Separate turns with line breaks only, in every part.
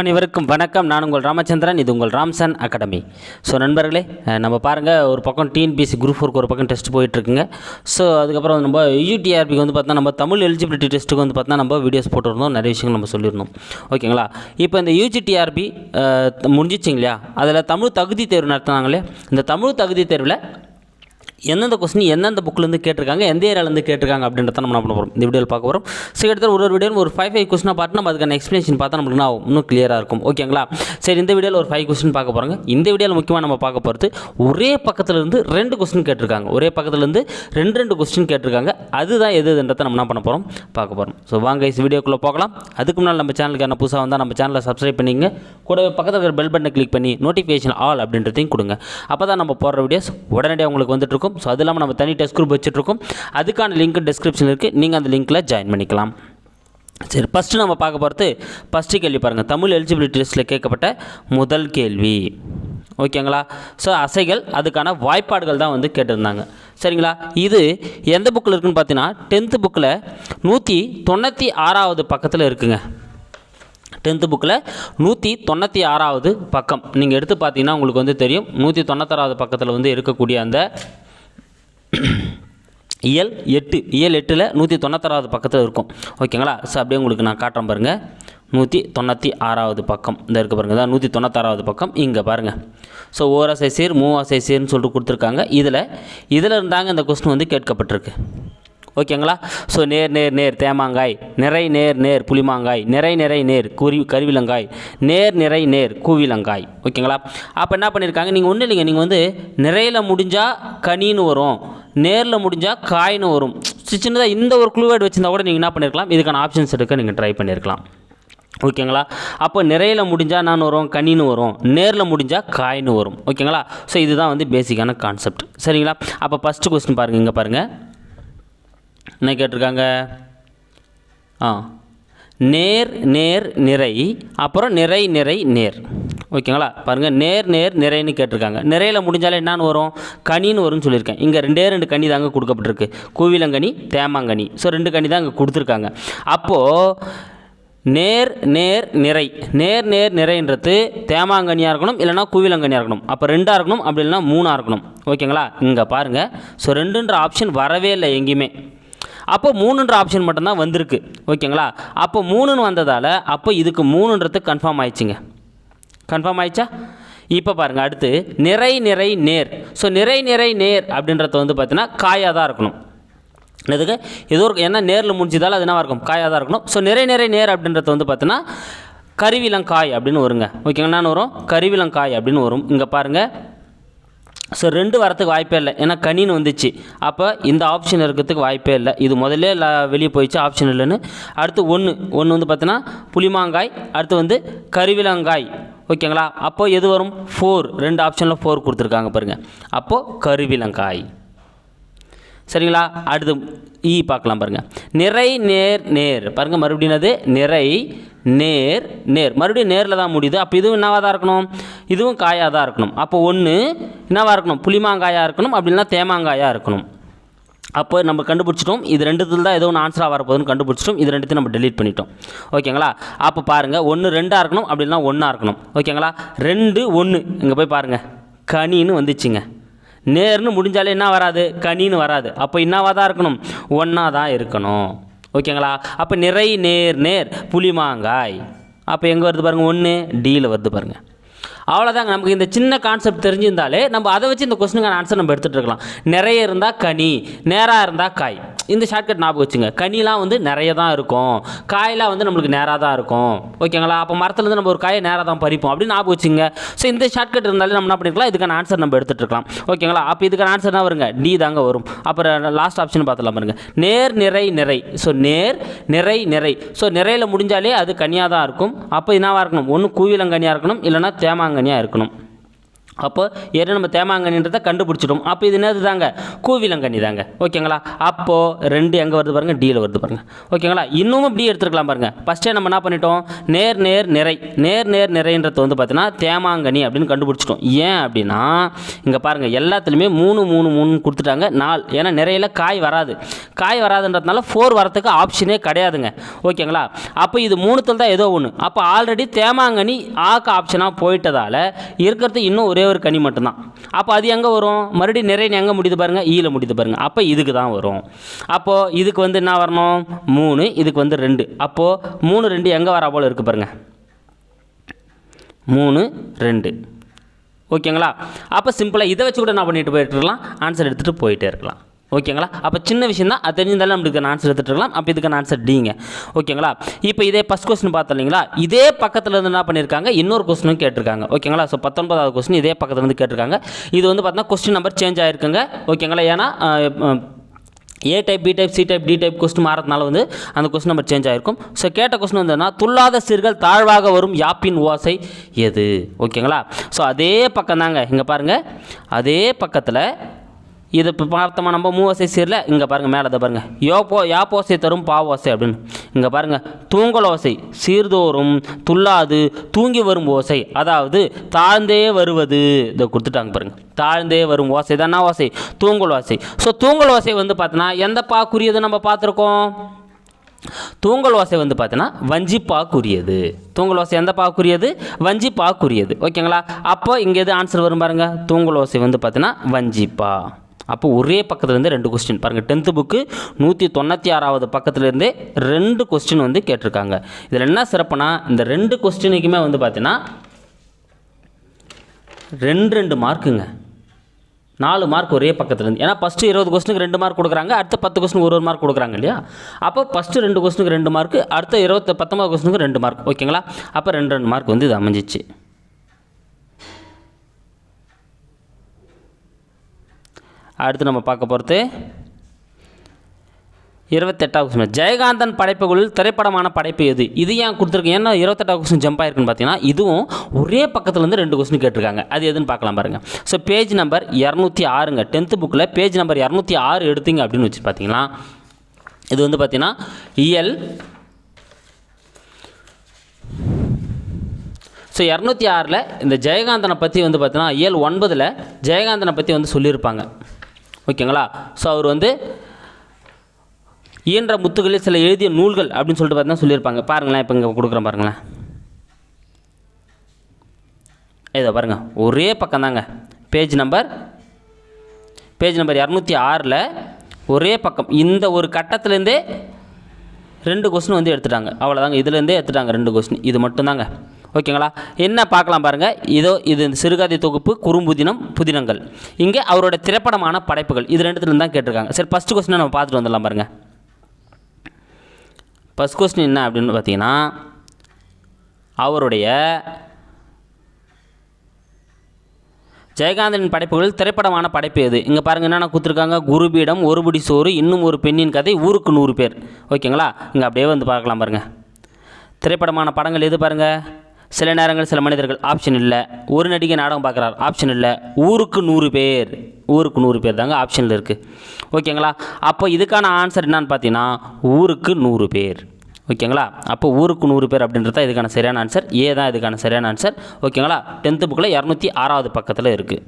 அனைவருக்கும் வணக்கம். நான் உங்கள் ராமச்சந்திரன் இது உங்கள் ராம்சன் அகாடமி. ஸோ நண்பர்களே நம்ம பாருங்கள் ஒரு பக்கம் டிஎன்பிஎஸ்சி குரூப் ஃபோருக்கு ஒரு பக்கம் டெஸ்ட் போயிட்டுருக்குங்க. ஸோ அதுக்கப்புறம் நம்ம யூடிஆர்பிக்கு வந்து பார்த்தா நம்ம தமிழ் எலிஜிபிலிட்டி டெஸ்ட்டுக்கு வந்து பார்த்தா நம்ம வீடியோஸ் போட்டிருந்தோம் நிறைய விஷயங்கள் நம்ம சொல்லியிருந்தோம். ஓகேங்களா இப்போ இந்த யூஜிடிஆர்பி முடிஞ்சிச்சிங்க இல்லையா? அதில் தமிழ் தகுதி தேர்வு நடத்தினாங்களே இந்த தமிழ் தகுதி தேர்வில் எந்தெந்த கொஸ்டின் எந்தெந்த புக்லேருந்து கேட்டிருக்காங்க எந்த ஏரியாவிலேருந்து கேட்டிருக்காங்க அப்படின்றத நம்ம என்ன பண்ண போகிறோம் இந்த வீடியோவில் பார்க்க போகிறோம் ஸோ கிட்டத்தட்ட ஒரு ஒரு வீடியோ ஒரு ஃபைவ் ஃபைவ் கொஸ்டினாக பார்த்து நம்ம அதுக்கான எக்ஸ்ப்ளனேஷன் பார்த்தா நம்மளுக்கு நான் இன்னும் கிளியராக இருக்கும். ஓகேங்களா சரி இந்த வீடியோவில் ஒரு ஃபைவ் கொஸ்டின் பார்க்க போகிறாங்க இந்த வீடியோவில் முக்கியமாக நம்ம பார்க்க போகிறது ஒரே பக்கத்துலேருந்து ரெண்டு கொஸ்டின் கேட்டிருக்காங்க. ஒரே பக்கத்துலேருந்து ரெண்டு ரெண்டு கொஸ்டின் கேட்டிருக்காங்க. அதுதான் எது எதுன்றதை நம்ம என்ன பண்ண போகிறோம் பார்க்க போகிறோம் ஸோ வாங்க இந்த வீடியோக்குள்ளே போகலாம். அதுக்கு முன்னால் நம்ம சேனலுக்கு என்ன புதுசாக வந்தால் நம்ம சேனலை சப்ஸ்கிரைப் பண்ணிங்க கூடவே பக்கத்தில் இருக்கிற பெல் பட்டனை கிளிக் பண்ணி நோட்டிஃபிகேஷன் ஆல் அப்படின்றதையும் கொடுங்க. அப்போ தான் நம்ம போடுற வீடியோஸ் உடனடியாக உங்களுக்கு வந்துட்டு இருக்கும். ஸோ அது இல்லாமல் நம்ம தனி டெஸ்ட் குரூப் வச்சுட்ருக்கோம் அதுக்கான லிங்க் டிஸ்கிரிப்ஷனில் இருக்குது நீங்கள் அந்த லிங்க்கில் ஜாயின் பண்ணிக்கலாம். சரி ஃபஸ்ட்டு நம்ம பார்க்க போகிறது ஃபஸ்ட்டு கேள்வி பாருங்கள் தமிழ் எலிஜிபிலிட்டி டெஸ்ட்டில் கேட்கப்பட்ட முதல் கேள்வி. ஓகேங்களா ஸோ அசைகள் அதுக்கான வாய்ப்பாடுகள் தான் வந்து கேட்டிருந்தாங்க. சரிங்களா? இது எந்த புக்கில் இருக்குன்னு பார்த்தீங்கன்னா டென்த்து புக்கில் நூற்றி தொண்ணூற்றி ஆறாவது பக்கத்தில் இருக்குங்க. டென்த்து புக்கில் நூற்றி தொண்ணூற்றி ஆறாவது பக்கம். நீங்கள் எடுத்து பார்த்தீங்கன்னா உங்களுக்கு வந்து தெரியும். நூற்றி தொண்ணூத்தாறாவது பக்கத்தில் வந்து இருக்கக்கூடிய அந்த இயல் எட்டு இயல் எட்டில் நூற்றி தொண்ணூத்தாறாவது பக்கத்தில் இருக்கும். ஓகேங்களா? ஸோ அப்படியே உங்களுக்கு நான் காட்டுறேன் பாருங்கள் நூற்றி தொண்ணூற்றி ஆறாவது பக்கம். இந்த இருக்க பாருங்கள் தான் நூற்றி தொண்ணூத்தாறாவது பக்கம். இங்கே பாருங்கள் ஸோ ஓராசை சீர் மூவாசை சீர்னு சொல்லிட்டு கொடுத்துருக்காங்க. இதில் இதில் இருந்தாங்க இந்த கொஸ்டின் வந்து கேட்கப்பட்டிருக்கு. ஓகேங்களா? ஸோ நேர் நேர் நேர் தேமாங்காய். நிறை நேர் நேர் புளிமாங்காய். நிறை நிறை நேர் குறி கருவிலங்காய். நேர் நிறை நேர் கூவிலங்காய். ஓகேங்களா? அப்போ என்ன பண்ணியிருக்காங்க நீங்கள் ஒன்றும் இல்லைங்க. நீங்கள் வந்து நிறையில் முடிஞ்சால் கனின்னு வரும். நேரில் முடிஞ்சால் காய்னு வரும். சின்னதாக இந்த ஒரு க்ளூவேட் வச்சிருந்தா கூட நீங்கள் என்ன பண்ணியிருக்கலாம் இதுக்கான ஆப்ஷன்ஸ் எடுக்க நீங்கள் ட்ரை பண்ணியிருக்கலாம் ஓகேங்களா? அப்போ நிறையில் முடிஞ்சால் நான் வரும் கனின்னு வரும். நேரில் முடிஞ்சால் காயின்னு வரும். ஓகேங்களா? ஸோ இதுதான் வந்து பேசிக்கான கான்செப்ட் சரிங்களா? அப்போ ஃபஸ்ட்டு கொஸ்டின் பாருங்கள் இங்கே பாருங்கள் என்ன கேட்டிருக்காங்க? ஆ. நேர் நேர் நிறை அப்புறம் நிறை நிறை நேர். ஓகேங்களா? பாருங்கள் நேர் நேர் நிறைன்னு கேட்டிருக்காங்க. நிறையில் முடிஞ்சாலே என்னான்னு வரும்? கனின்னு வரும்னு சொல்லியிருக்கேன். இங்கே ரெண்டே ரெண்டு கனி தாங்க கொடுக்கப்பட்டிருக்கு. கூவிலங்கனி தேமாங்கனி. ஸோ ரெண்டு கனி தான் இங்கே கொடுத்துருக்காங்க. அப்போது நேர் நேர் நிறை. நேர் நேர் நிறைன்றது தேமாங்கனியாக இருக்கணும் இல்லைனா கூவிலங்கனியாக இருக்கணும். அப்போ ரெண்டாக இருக்கணும் அப்படி இல்லைனா மூணாக இருக்கணும். ஓகேங்களா? இங்கே பாருங்கள் ஸோ ரெண்டுன்ற ஆப்ஷன் வரவே இல்லை எங்கேயுமே. அப்போ மூணுன்ற ஆப்ஷன் மட்டும்தான் வந்திருக்கு. ஓகேங்களா? அப்போ மூணுன்னு வந்ததால் அப்போ இதுக்கு மூணுன்றது கன்ஃபார்ம் ஆயிடுச்சுங்க. கன்ஃபார்ம் ஆயிடுச்சா? இப்போ பாருங்கள் அடுத்து நிறை நிறை நேர். ஸோ நிறை நிறை நேர் அப்படின்றது வந்து பார்த்தீங்கன்னா காயாக தான் இருக்கணும். எதுக்கு ஏதோ ஒரு ஏன்னா நேரில் முடிஞ்சதால் அது என்னவாக இருக்கும்? காயாக தான் இருக்கணும். ஸோ நிறை நிறை நேர் அப்படின்றது வந்து பார்த்தீங்கன்னா கருவிலங்காய் அப்படின்னு வருங்க. ஓகேங்களா? என்னென்னு வரும். கருவிலங்காய் அப்படின்னு வரும். இங்கே பாருங்கள் ஸோ ரெண்டு வரத்துக்கு வாய்ப்பே இல்லை. ஏன்னா கனின்னு வந்துச்சு. அப்போ இந்த ஆப்ஷன் இருக்கிறதுக்கு வாய்ப்பே இல்லை. இது முதல்ல வெளியே போயிடுச்சு ஆப்ஷன் இல்லைன்னு. அடுத்து ஒன்று ஒன்று வந்து பார்த்தீங்கன்னா புளிமாங்காய். அடுத்து வந்து கருவிலங்காய். ஓகேங்களா? அப்போது எது வரும்? ஃபோர் ரெண்டு ஆப்ஷனில் ஃபோர் கொடுத்துருக்காங்க பாருங்கள் அப்போது கருவிலங்காய். சரிங்களா? அடுத்து ஈ பார்க்கலாம் பாருங்கள் நிறை நேர் நேர். பாருங்கள் மறுபடியும் அது நிறை நேர் நேர். மறுபடியும் நேரில் தான் முடியுது. அப்போ இதுவும் என்னவாக தான் இருக்கணும்? இதுவும் காயாக தான் இருக்கணும். அப்போ ஒன்று என்னவாக இருக்கணும்? புளிமாங்காயாக இருக்கணும் அப்படி இல்லைன்னா தேமாங்காயாக இருக்கணும். அப்போ நம்ம கண்டுபிடிச்சிட்டோம். இது ரெண்டுத்தில் தான் ஏதோ ஒன்று ஆன்சராக வரப்போகுதுன்னு கண்டுபிடிச்சிட்டோம். இது ரெண்டுத்தையும் நம்ம டெலீட் பண்ணிட்டோம். ஓகேங்களா? அப்போ பாருங்கள் ஒன்று ரெண்டாக இருக்கணும் அப்படி இல்லைன்னா ஒன்றா இருக்கணும். ஓகேங்களா? ரெண்டு ஒன்று இங்கே போய் பாருங்கள் கனின்னு வந்துச்சுங்க. நேர்னு முடிஞ்சாலே என்ன வராது? கனின்னு வராது. அப்போ என்னவாக தான் இருக்கணும்? ஒன்றா தான் இருக்கணும். ஓகேங்களா? அப்போ நிறை நேர் நேர். புளிமாங்காய். அப்போ எங்கே வருது பாருங்கள் ஒன்று டீயில் வருது பாருங்கள் அவ்வளோதாங்க நமக்கு இந்த சின்ன கான்செப்ட் தெரிஞ்சிருந்தாலே நம்ம அதை வச்சு இந்த கொஸ்டினுக்கான ஆன்சர் நம்ம எடுத்துகிட்டு இருக்கலாம். நிறைய இருந்தால் கனி நேராக இருந்தால் காய். இந்த ஷார்ட்கட் ஞாபகம் வச்சுங்க. கனிலாம் வந்து நிறைய தான் இருக்கும். காயெலாம் வந்து நம்மளுக்கு நேராக தான் இருக்கும் ஓகேங்களா அப்போ மரத்துலேருந்து நம்ம ஒரு காயை நேராக தான் பறிப்போம். அப்படின்னு ஞாபகம் வச்சுங்க. ஸோ இந்த ஷார்ட்கட் இருந்தாலே நம்ம என்ன பண்ணிருக்கலாம்? இதுக்கான ஆன்சர் நம்ம எடுத்துகிட்டு இருக்கலாம். ஓகேங்களா அப்போ இதுக்கான ஆன்சர் தான் வருங்க? டி தாங்க வரும். அப்புறம் லாஸ்ட் ஆப்ஷன் பார்த்துலாம் பாருங்க. நேர் நிறை நிறை. ஸோ நேர் நிறை நிறை. ஸோ நிறையில் முடிஞ்சாலே அது கனியாக தான் இருக்கும். அப்போ என்னவாக இருக்கணும்? ஒன்று கூவிலங்கனியாக இருக்கணும். இல்லைனா தேமாங்க தேமாங்கனியாக இருக்கணும். அப்போ ஏன்னா நம்ம தேமாங்கனின்றதை கண்டுபிடிச்சிட்டோம் அப்போ இது என்னது தாங்க? கூவிலங்கனி தாங்க. ஓகேங்களா? அப்போது ரெண்டு எங்கே வருது பாருங்கள் டியில் வருது பாருங்கள் ஓகேங்களா? இன்னமும் இப்படி எடுத்துருக்கலாம் பாருங்கள் ஃபஸ்ட்டே நம்ம என்ன பண்ணிட்டோம்? நேர் நேர் நிறை. நேர் நேர் நிறைன்றது வந்து பார்த்தீங்கன்னா தேமாங்கனி அப்படின்னு கண்டுபிடிச்சிட்டோம். ஏன் அப்படின்னா இங்கே பாருங்கள் எல்லாத்துலேயுமே மூணு மூணு மூணு கொடுத்துட்டாங்க. நாள் ஏன்னா நிறையில காய் வராது. காய் வராதுன்றதுனால ஃபோர் வரத்துக்கு ஆப்ஷனே கிடையாதுங்க. ஓகேங்களா? அப்போ இது மூணுத்தில் தான் ஏதோ ஒன்று அப்போ ஆல்ரெடி தேமாங்கனி ஆக்க ஆப்ஷனாக போயிட்டதால் இருக்கிறது இன்னும் ஒரே ஒரு கனி மட்டும்தான். அப்போ அது எங்கே வரும்? மறுபடியும் நிறைய எங்கே முடியுது பாருங்கள் ஈயில் முடியுது பாருங்கள் அப்போ இதுக்கு தான் வரும். அப்போது இதுக்கு வந்து என்ன வரணும்? மூணு இதுக்கு வந்து ரெண்டு. அப்போது மூணு ரெண்டு எங்கே வரா போல் இருக்குது பாருங்கள் மூணு ரெண்டு. ஓகேங்களா? அப்போ சிம்பிளாக இதை வச்சு கூட என்ன பண்ணிட்டு போயிட்டு இருக்கலாம்? ஆன்சர் எடுத்துகிட்டு போயிட்டே இருக்கலாம். ஓகேங்களா? அப்போ சின்ன விஷயம் தான் அது தெரிஞ்சிருந்தாலும் நம்மளுக்கு ஆன்சர் எடுத்துகிட்டு இருக்கலாம். அப்போ இதுக்கு ஆன்சர் டிங்க ஓகேங்களா? இப்போ இதே ஃபஸ்ட் கொஸ்டின் பார்த்தோம் இல்லைங்களா? இதே பக்கத்தில் இருந்து என்ன பண்ணியிருக்காங்க இன்னொரு கொஸ்டினும் கேட்டிருக்காங்க. ஓகேங்களா? ஸோ பத்தொன்பதாவது கொஸ்டின் இதே பக்கத்தில் இருந்து கேட்டிருக்காங்க. இது வந்து பார்த்தீங்கன்னா கொஸ்டின் நம்பர் சேஞ்ச் ஆயிருக்குங்க. ஓகேங்களா? ஏன்னா A type B type C type D type question மாறதுனால வந்து அந்த கொஸ்டின் நம்பர் சேஞ்ச் ஆகிருக்கும் ஸோ கேட்ட கொஸ்டின் வந்ததுன்னா துல்லாத சீர்கள் தாழ்வாக வரும் யாப்பின் ஓசை எது? ஓகேங்களா? ஸோ அதே பக்கம் தாங்க இங்கே பாருங்கள் அதே பக்கத்தில் இது இப்போ பார்த்தோமா நம்ம மூவசை சீரில் இங்கே பாருங்கள் மேலே அதை பாருங்கள் யோ போ யா தரும் பாவோசை அப்படின்னு. இங்கே பாருங்கள் தூங்கல் ஓசை சீர்தோறும் துல்லாது தூங்கி வரும் ஓசை. அதாவது தாழ்ந்தே வருவது. இதை கொடுத்துட்டாங்க பாருங்கள் தாழ்ந்தே வரும் ஓசை தானே ஓசை? தூங்கல் ஓசை. ஸோ தூங்கல் ஓசை வந்து பார்த்தோன்னா எந்த பாக்குரியது நம்ம பார்த்துருக்கோம்? தூங்கல் ஓசை வந்து பார்த்தீங்கன்னா வஞ்சி பாக்குரியது தூங்கல் ஓசை எந்த பாக்குரியது? வஞ்சி பாக்குரியது ஓகேங்களா? அப்போ இங்கே எது ஆன்சர் வரும் பாருங்கள் தூங்கல் ஓசை வந்து பார்த்தீங்கன்னா வஞ்சிப்பா. அப்போ ஒரே பக்கத்துலேருந்து ரெண்டு கொஸ்டின் பாருங்கள் டென்த்து புக்கு நூற்றி தொண்ணூற்றி ஆறாவது பக்கத்துலேருந்தே ரெண்டு கொஸ்டின் வந்து கேட்டிருக்காங்க. இதில் என்ன சிறப்புனா இந்த ரெண்டு கொஸ்டினுக்குமே வந்து பார்த்தீங்கன்னா ரெண்டு ரெண்டு மார்க்குங்க நாலு மார்க் ஒரே பக்கத்துலேருந்து. ஏன்னா ஃபஸ்ட்டு இருபது கொஸ்டினுக்கு ரெண்டு மார்க் கொடுக்குறாங்க அடுத்த பத்து கொஸ்டினுக்கு ஒரு ஒரு மார்க் கொடுக்குறாங்க இல்லையா? அப்போ ஃபஸ்ட்டு ரெண்டு கொஸ்டினுக்கு ரெண்டு மார்க் அடுத்த இருபத்தி பத்தொம்பது கொஸ்டினுக்கு ரெண்டு மார்க் ஓகேங்களா அப்போ ரெண்டு ரெண்டு மார்க் வந்து இது அமைஞ்சிச்சு. அடுத்து நம்ம பார்க்க போகிறது இருபத்தெட்டாவது கொஸ்டின் ஜெயகாந்தன் படைப்புகளில் திரைப்படமான படைப்பு எது? இது ஏன் கொடுத்துருக்கேன் ஏன்னா இருபத்தெட்டாவது கொஸ்டின் ஜம்ப் ஆயிருக்குன்னு பார்த்தீங்கன்னா இதுவும் ஒரே பக்கத்துலேருந்து ரெண்டு கொஸ்டின் கேட்டிருக்காங்க. அது எதுன்னு பார்க்கலாம் பாருங்கள் ஸோ பேஜ் நம்பர் இரநூத்தி ஆறுங்க. டென்த்து புக்கில் பேஜ் நம்பர் இரநூத்தி ஆறு எடுத்தீங்க அப்படின்னு வச்சு பார்த்தீங்கன்னா இது வந்து பார்த்தீங்கன்னா இயல். ஸோ இரநூத்தி ஆறில் இந்த ஜெயகாந்தனை பற்றி வந்து பார்த்தீங்கன்னா இயல் ஒன்பதில் ஜெயகாந்தனை பற்றி வந்து சொல்லியிருப்பாங்க. ஓகேங்களா? ஸோ அவர் வந்து இயன்ற முத்துகளில் சில எழுதிய நூல்கள் அப்படின்னு சொல்லிட்டு பார்த்தீங்கன்னா சொல்லியிருப்பாங்க. பாருங்களேன் இப்போ இங்கே கொடுக்குறேன் பாருங்களேன். இதோ பாருங்கள் ஒரே பக்கம் தாங்க. பேஜ் நம்பர் பேஜ் நம்பர் இரநூத்தி ஆறில் ஒரே பக்கம். இந்த ஒரு கட்டத்துலேருந்தே ரெண்டு கொஸ்டின் வந்து எடுத்துட்டாங்க. அவ்வளோதாங்க இதுலேருந்தே எடுத்துட்டாங்க ரெண்டு கொஸ்டின் இது மட்டும்தாங்க. ஓகேங்களா? என்ன பார்க்கலாம் பாருங்கள் இதோ இது இந்த சிறுகதை தொகுப்பு குறும்புதினம் புதினங்கள். இங்கே அவரோட திரைப்படமான படைப்புகள். இது ரெண்டுத்துலேருந்து தான் கேட்டிருக்காங்க. சரி ஃபஸ்ட்டு கொஸ்டினை நம்ம பார்த்துட்டு வந்துடலாம் பாருங்கள் ஃபஸ்ட் கொஸ்டின் என்ன அப்படின்னு பார்த்தீங்கன்னா அவருடைய ஜெயகாந்தனின் படைப்புகளில் திரைப்படமான படைப்பு எது? இங்கே பாருங்கள் என்னென்ன கொடுத்துருக்காங்க? குருபீடம் ஒருபடி சோறு இன்னும் ஒரு பெண்ணின் கதை ஊருக்கு நூறு பேர். ஓகேங்களா? இங்கே அப்படியே வந்து பார்க்கலாம் பாருங்கள் திரைப்படமான படங்கள் எது பாருங்கள் சில நேரங்கள் சில மனிதர்கள் ஆப்ஷன் இல்லை. ஒரு நடிகை நாடகம் பார்க்குறார் ஆப்ஷன் இல்லை. ஊருக்கு நூறு பேர். ஊருக்கு நூறு பேர் தாங்க ஆப்ஷனில் இருக்குது ஓகேங்களா அப்போ இதுக்கான ஆன்சர் என்னான்னு பார்த்தீங்கன்னா ஊருக்கு நூறு பேர். ஓகேங்களா அப்போ ஊருக்கு நூறு பேர் அப்படின்றது தான் இதுக்கான சரியான ஆன்சர் ஏ தான் இதுக்கான சரியான ஆன்சர் ஓகேங்களா டென்த்து புக்கில் இரநூத்தி ஆறாவது பக்கத்தில் இருக்குது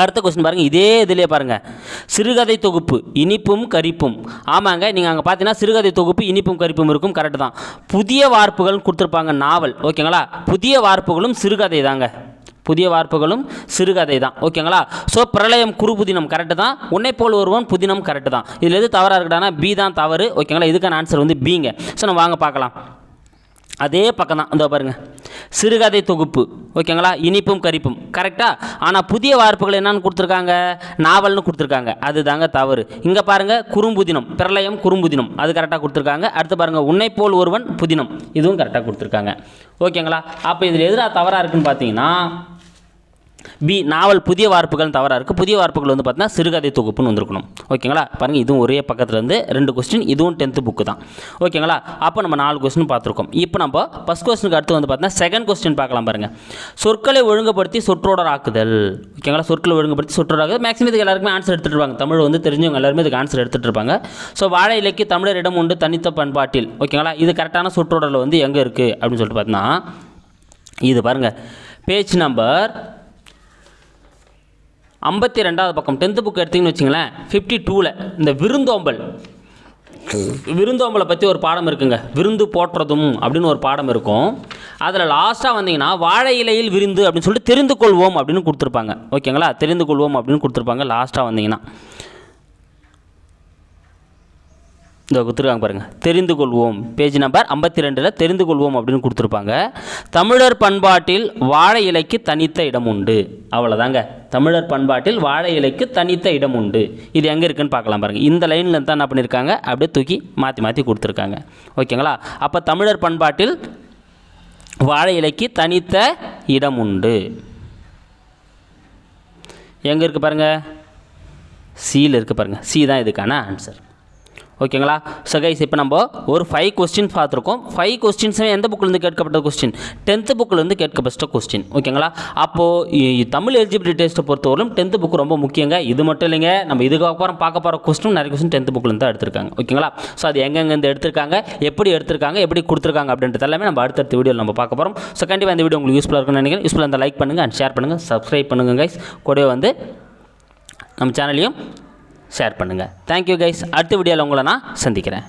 அடுத்த கொஸ்டின் பாருங்கள் இதே இதிலே பாருங்கள் சிறுகதை தொகுப்பு இனிப்பும் கரிப்பும். ஆமாங்க நீங்கள் அங்கே பார்த்தீங்கன்னா சிறுகதை தொகுப்பு இனிப்பும் கரிப்பும் இருக்கும் கரெக்டு தான். புதிய வார்ப்புகள் கொடுத்துருப்பாங்க நாவல் ஓகேங்களா? புதிய வார்ப்புகளும் சிறுகதை தாங்க. புதிய வார்ப்புகளும் சிறுகதை தான் ஓகேங்களா? ஸோ பிரளயம் குறு புதினம் கரெக்டு தான். உன்னை போல் ஒருவன் புதினம் கரெக்டு தான். இதில் எது தவறாக இருக்குடானா பி தான் தவறு ஓகேங்களா? இதுக்கான ஆன்சர் வந்து பிங்க ஸோ நம்ம வாங்க பார்க்கலாம். அதே பக்கம் தான் இந்த பாருங்க. சிறுகதை தொகுப்பு. ஓகேங்களா? இனிப்பும் கரிப்பும். கரெக்டாக ஆனால் புதிய வார்ப்புகள் என்னன்னு கொடுத்துருக்காங்க? நாவல்னு கொடுத்துருக்காங்க. அது தாங்க தவறு. இங்கே பாருங்கள் குறும்புதினம். பிரளயம் குறும்புதினம். அது கரெக்டாக கொடுத்துருக்காங்க. அடுத்து பாருங்கள் உன்னை போல் ஒருவன் புதினம். இதுவும் கரெக்டாக கொடுத்துருக்காங்க. ஓகேங்களா? அப்போ இதில் எதிராக தவறாக இருக்குன்னு பார்த்தீங்கன்னா பி நாவல் புதிய வார்ப்புகள் தவறாக இருக்குது புதிய வார்ப்புகள் வந்து பார்த்தீங்கன்னா சிறுகதை தொகுப்புன்னு வந்திருக்கணும். ஓகேங்களா? பாருங்கள் இதுவும் ஒரே பக்கத்தில் இருந்து ரெண்டு கொஸ்டின் இதுவும் டென்த்து புக்கு தான். ஓகேங்களா? அப்போ நம்ம நாலு கொஸ்டின் பார்த்துருக்கோம். இப்போ நம்ம ஃபஸ்ட் கொஸ்டினுக்கு அடுத்து வந்து பார்த்தீங்கன்னா செகண்ட் கொஸ்டின் பார்க்கலாம் பாருங்கள் சொற்களை ஒழுங்குபடுத்தி சொற்றொடர் ஆக்குதல். ஓகேங்களா? சொற்களை ஒழுங்குபடுத்தி சொற்றொடர் ஆக்குதல். மேக்ஸிமம் இதுக்கு எல்லாருக்குமே ஆன்சர் எடுத்துகிட்டு இருப்பாங்க. தமிழ் வந்து தெரிஞ்சவங்க எல்லாருமே இதுக்கு ஆன்சர் எடுத்துகிட்டு இருப்பாங்க. ஸோ வாழை இலக்கிய தமிழரிடம் உண்டு தனித்த பண்பாட்டில். ஓகேங்களா? இது கரெக்டான சொற்றொடரில் வந்து எங்கே இருக்குது அப்படின்னு சொல்லிட்டு பார்த்தீங்கன்னா இது பாருங்கள் பேஜ் நம்பர் ஐம்பத்தி ரெண்டாவது பக்கம் டென்த்து புக் எடுத்தீங்கன்னு வச்சிங்களேன் ஃபிஃப்டி டூவில் இந்த விருந்தோம்பல். விருந்தோம்பலை பற்றி ஒரு பாடம் இருக்குங்க. விருந்து போற்றதும் அப்படின்னு ஒரு பாடம் இருக்கும். அதில் லாஸ்ட்டாக வந்தீங்கன்னா வாழை இலையில் விருந்து அப்படின்னு சொல்லிட்டு தெரிந்து கொள்வோம் அப்படின்னு கொடுத்துருப்பாங்க. ஓகேங்களா? தெரிந்து கொள்வோம் அப்படின்னு கொடுத்துருப்பாங்க. லாஸ்ட்டாக வந்தீங்கன்னா. இந்த கொடுத்துருக்காங்க பாருங்கள் தெரிந்து கொள்வோம். பேஜ் நம்பர் ஐம்பத்தி ரெண்டில் தெரிந்து கொள்வோம் அப்படின்னு கொடுத்துருப்பாங்க. தமிழர் பண்பாட்டில் வாழை இலைக்கு தனித்த இடம் உண்டு. அவ்வளோதாங்க தமிழர் பண்பாட்டில் வாழை இலைக்கு தனித்த இடம் உண்டு. இது எங்கே இருக்குன்னு பார்க்கலாம் பாருங்கள் இந்த லைனில் தான் என்ன பண்ணியிருக்காங்க அப்படியே தூக்கி மாற்றி மாற்றி கொடுத்துருக்காங்க. ஓகேங்களா? அப்போ தமிழர் பண்பாட்டில் வாழை இலைக்கு தனித்த இடம் உண்டு. எங்கே இருக்குது பாருங்கள் சியில் இருக்குது பாருங்கள் சி தான் இதுக்கான ஆன்சர் ஓகேங்களா? ஸோ கைஸ் இப்போ நம்ம ஒரு ஃபைவ் கொஸ்டின்ஸ் பார்த்துருக்கோம். ஃபைவ் கொஸ்டின்ஸுமே எந்த புக்கிலேருந்து கேட்கப்பட்ட கொஸ்டின் டென்த்து புக்கிலேருந்து கேட்கப்பட்ட கொஸ்டின் ஓகேங்களா? அப்போது தமிழ் எலிஜிபிலிட்டி டெஸ்ட்டை பொறுத்தவரைக்கும் டென்த்து புக் ரொம்ப முக்கியங்க. இது மட்டும் இல்லைங்க நம்ம இதுக்கப்புறம் பார்க்க போகிற கொஸ்டின் நிறைய கொஸ்டின் டென்த்து புக்கிலேருந்து தான் எடுத்திருக்காங்க. ஓகேங்களா? ஸோ அது எங்கெங்கேருந்து எடுத்திருக்காங்க எப்படி எடுத்திருக்காங்க எப்படி கொடுத்துருக்காங்க அப்படின்றது எல்லாமே நம்ம அடுத்தடுத்த வீடியோவில் நம்ம பார்க்க போகிறோம் ஸோ கண்டிப்பாக இந்த வீடியோ உங்களுக்கு யூஸ்ஃபுல்லாக இருக்குன்னு நினைக்கிறேன். யூஸ்ஃபுல்லாக இருந்தால் லைக் பண்ணுங்கள் அண்ட் ஷேர் பண்ணுங்கள் சப்ஸ்கிரைப் பண்ணுங்கள் கைஸ் கூடவே வந்து நம்ம சேனலையும் ஷேர் பண்ணுங்கள் தேங்க்யூ கைஸ் அடுத்த வீடியோவில் உங்களை நான் சந்திக்கிறேன்.